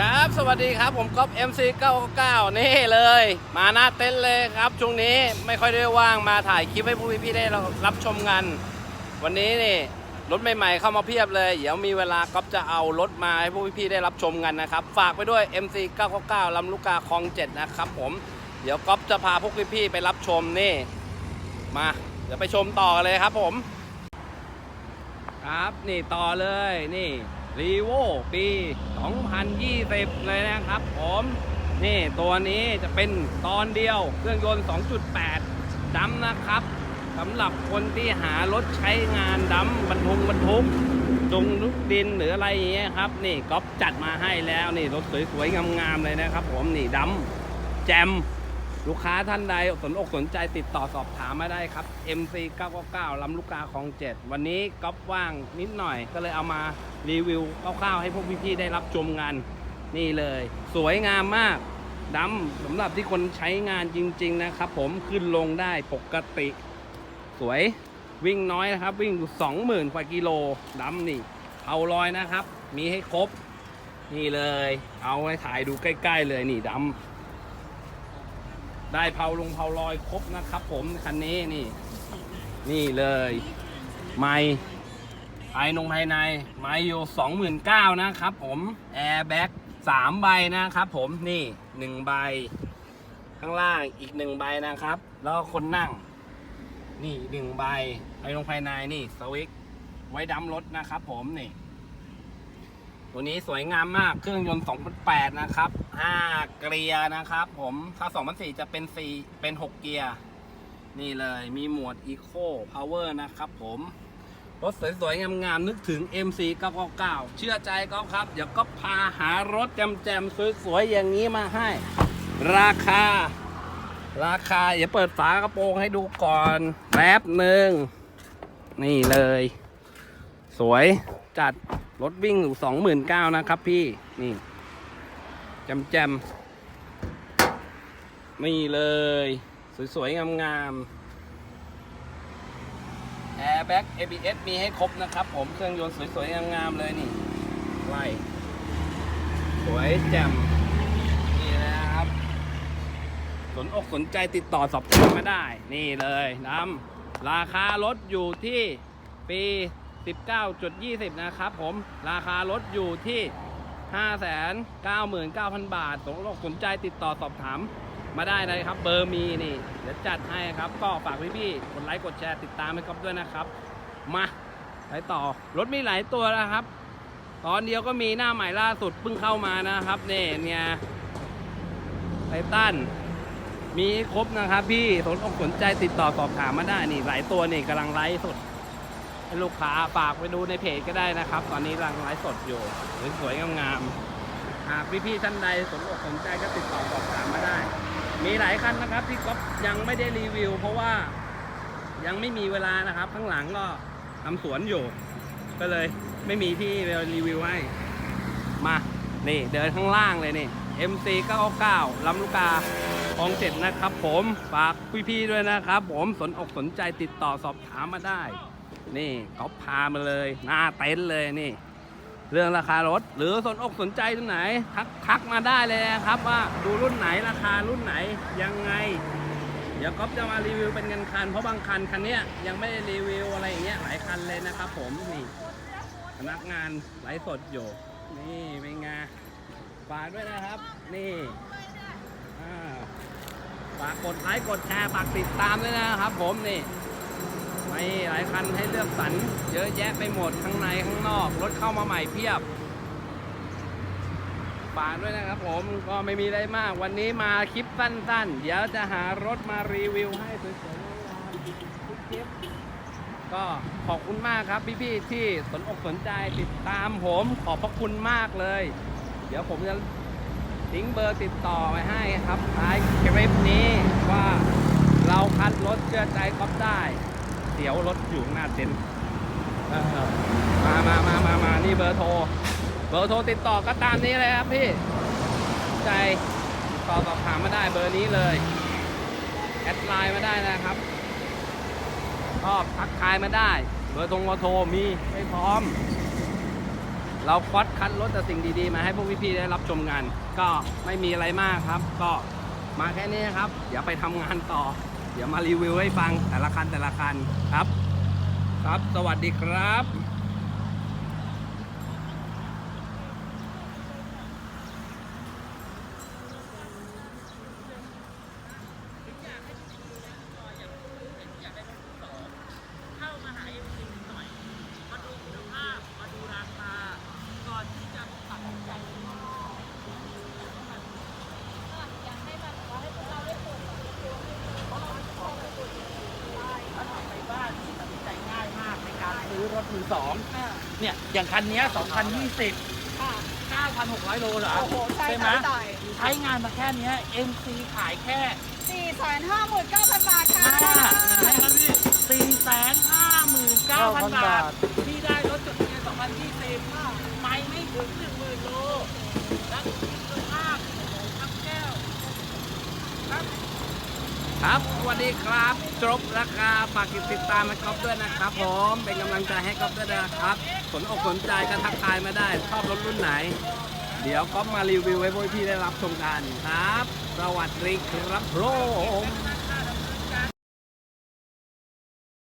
ครับ สวัสดีครับผมก๊อฟ MC 99นี่เลย มาหน้าเต็นเลยครับช่วงนี้ไม่ค่อยได้ว่างมาถ่ายคลิปให้ผู้พี่ๆได้รับชมกัน วันนี้นี่รถใหม่ๆเข้ามาเพียบเลย เดี๋ยวมีเวลาก๊อฟจะเอารถมาให้ผู้พี่ๆได้รับชมกันนะครับ ฝากไปด้วย MC 999ลำลูกกาคลอง7นะครับผมเดี๋ยวก๊อฟจะพาพวกพี่ๆไปรับชมนี่ มาเดี๋ยวไปชมต่อเลยครับผม ครับนี่ต่อเลยนี่ รีโวปี 2020 เลยนะครับผมนี่ตัวนี้จะเป็นตอนเดียวเครื่องยนต์ 2.8ดำนะครับสำหรับคนที่หารถใช้งานดำบรรทุกบรรทุกจงลุกดินหรืออะไรอย่างเงี้ยครับ นี่ก๊อฟจัดมาให้แล้วนี่รถสวยๆงามๆเลยนะครับ ผมนี่ดำแจม ลูกค้าท่านใดสนอกสนใจติดต่อสอบถามมาได้ครับ MC 999ลำลูกกาคลอง7 วันนี้ก๊อฟว่างนิดหน่อย ก็เลยเอามารีวิวคร่าวๆให้พวกพี่ๆได้รับชมงานนี่เลย สวยงามมากดำสำหรับที่คนใช้งานจริง ๆ นะครับ ผมขึ้นลงได้ปกติ สวยวิ่งน้อยนะครับ วิ่งอยู่20,000กว่ากิโลดำนี่เผาลอยนะครับ มีให้ครบ นี่เลย เอาไว้ถ่ายดูใกล้ ๆ เลยนี่ดำ ได้เผาลงเผาลอยครบนะครับผมคันนี้นี่ นี่เลย ไม่ภายนงภายใน ไม่อยู่สองหมื่นเก้านะครับผมแอร์แบ็กสามใบนะครับผมนี่หนึ่งใบ ข้างล่างอีกหนึ่งใบนะครับ แล้วคนนั่ง นี่หนึ่งใบภายนงภายในนี่สวิตช์ไว้ดำรถนะครับผมนี่ ตัวนี้สวยงามมากเครื่องยนต์ 2008 นะครับ 5 เกียร์นะครับ ผมถ้า2004 จะเป็น 4 เป็น 6 เกียร์ นี่เลยมีหมวด Eco Power นะครับผม รถสวยๆ งามๆ นึกถึง MC 999 เชื่อใจก็ครับ เดี๋ยวก็พาหารถแจมๆ สวยๆ อย่างนี้มาให้ ราคา ราคาอย่าเปิดฝากระโปรงให้ดูก่อนแป๊บหนึ่ง นี่เลย สวยจัด รถวิ่งอยู่สองหมื่นเก้านะครับพี่ นี่แจมแจมนี่เลย สวย ๆ งามๆ Airbag ABS มีให้ครบนะครับผม เครื่องยนต์สวย ๆ งาม ๆ เลยนี่ไล่สวยแจ่มนี่นะครับ สนอกสนใจติดต่อสอบถามมาได้ นี่เลยน้ำราคารถอยู่ที่ปี 19.20 นะครับผมราคารถอยู่ที่ 599,000 บาท สนอกสนใจติดต่อสอบถามมาได้เลยครับ เบอร์มีนี่ เดี๋ยวจัดให้ครับ ก็ฝากพี่ๆกดไลค์กดแชร์ติดตามให้ครับด้วยนะครับ มาไปต่อ รถมีหลายตัวนะครับ ตอนเดียวก็มีหน้าใหม่ล่าสุดเพิ่งเข้ามานะครับเนี่ยเนี่ยไททันมีครบนะครับพี่สนอกสนใจติดต่อสอบถามมาได้นี่หลายตัวนี่กำลังไลฟ์สด ลูกค้าฝากไปดูในเพจก็ได้นะครับ ตอนนี้กำลังไลฟ์สดอยู่สวยๆงามๆหากพี่ๆท่านใดสนอกสนใจก็ติดต่อสอบถามมาได้ มีหลายคันนะครับที่ก๊อฟยังไม่ได้รีวิว เพราะว่ายังไม่มีเวลานะครับ ข้างหลังก็ทำสวนอยู่ ก็เลยไม่มีที่รีวิวให้ มานี่เดินข้างล่างเลยนี่ MC 99ลำลูกกาคลองเจ็ดนะครับผมฝากพี่ๆด้วยนะครับ ผมสนอกสนใจติดต่อสอบถามมาได้ นี่เขาพามาเลย หน้าเต็นท์เลยนี่ เรื่องราคารถ หรือสนอกสนใจตรงไหน ทักทักมาได้เลยนะครับว่าดูรุ่นไหนราคารุ่นไหนยังไง เดี๋ยวก๊อฟจะมารีวิวเป็นเงินคัน เพราะบางคันคันนี้ยังไม่ได้รีวิวอะไรอย่างเงี้ยหลายคันเลยนะครับผมนี่พนักงานไลฟ์สดอยู่นี่เป็นไงฝากด้วยนะครับ นี่ฝากกดไลค์กดแชร์ฝากติดตามด้วยนะครับผมนี่ ม่หลายคันให้เลือกสรรเยอะแยะไปหมดข้างในข้างนอก รถเข้ามาใหม่เพียบฝากด้วยนะครับผมก็ไม่มีอะไรมาก วันนี้มาคลิปสั้นๆ เดี๋ยวจะหารถมารีวิวให้สวยๆงามๆทุกคลิปก็ขอบคุณมากครับพี่ๆที่สนอกสนใจติดตามผมขอบพระคุณมากเลย เดี๋ยวผมจะทิ้งเบอร์ติดต่อไว้ให้ครับท้ายคลิปนี้ว่าเราคัดรถเชื่อใจก๊อฟได้ เดี๋ยวรถอยู่ข้างหน้าเต็นท์เออมามามามามานี่เบอร์โทร เบอร์โทรติดต่อก็ตามนี้เลยครับพี่ ใจติดต่อสอบถามมาได้เบอร์นี้เลย แอดไลน์มาได้นะครับชอบทักทายมาได้ เบอร์ตรงเบอร์โทรมีไม่พร้อม เราควัดคัดรถแต่สิ่งดีๆ มาให้พวกพี่ๆได้รับชมกัน ก็ไม่มีอะไรมากครับ ก็มาแค่นี้ครับเดี๋ยวไปทำงานต่อ เดี๋ยวมารีวิวให้ฟังแต่ละคันแต่ละคันครับ ครับ สวัสดีครับ เข้ามาหาเอ็มซีหน่อย มาดูคุณภาพ มาดูราคา ก่อนที่จะตัดสินใจ อยากให้แบบว่าให้พวกเราได้เปิด ถ้าทำไปบ้านที่ตัดสินใจง่ายมากในการซื้อร ถมือสองเนี่ยอย่างคันเนี้ย2020 ค่ะ9,600 โลเหรอโอ้โหใช่ไหมค่ะจ่ายใช้งานมาแค่เนี้ย MC ขายแค่สี่แสนห้าหมื่นเก้าพันบาทค่ะห้าเห็นไหมครับพี่สี่แสนห้าหมื่นเก้าพันบาท ที่ได้รถจดทะเบียน2020 ไม่ไม่ถึงหนึ่งหมื่นโลและคุณภาพทั้งแก้ว ครับสวัสดีครับจบราคาฝากติดตามให้ก๊อฟด้วยนะครับผมเป็นกำลังใจให้ก๊อฟด้วยนะครับสนอกสนใจก็ทักทายมาได้ชอบรถรุ่นไหน เดี๋ยวก๊อฟมารีวิวไว้พวกพี่ได้รับชมกันครับ สวัสดีครับผม